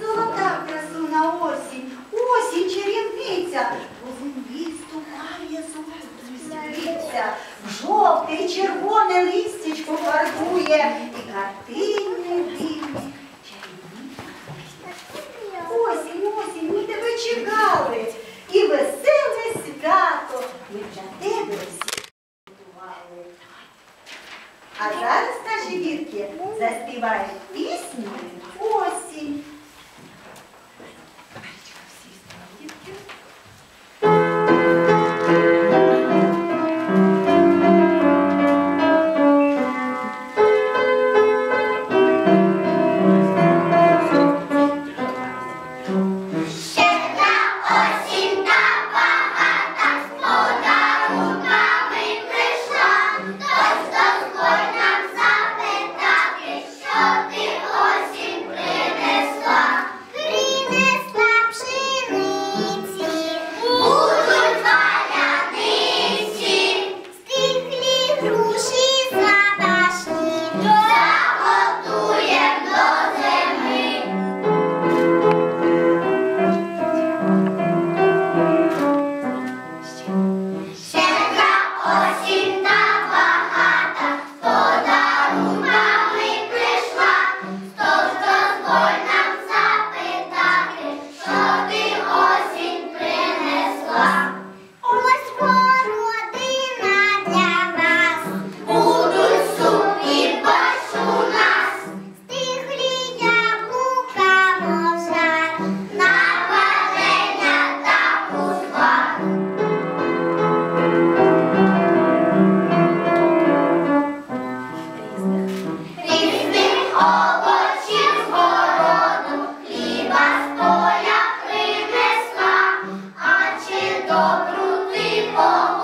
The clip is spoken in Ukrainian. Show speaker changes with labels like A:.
A: Золота красуна осінь, осінь чарівниця, у землі ступає в жовте і червоне листячко фарбує, і картини А зараз наші вірки заспівають пісню Wow. 영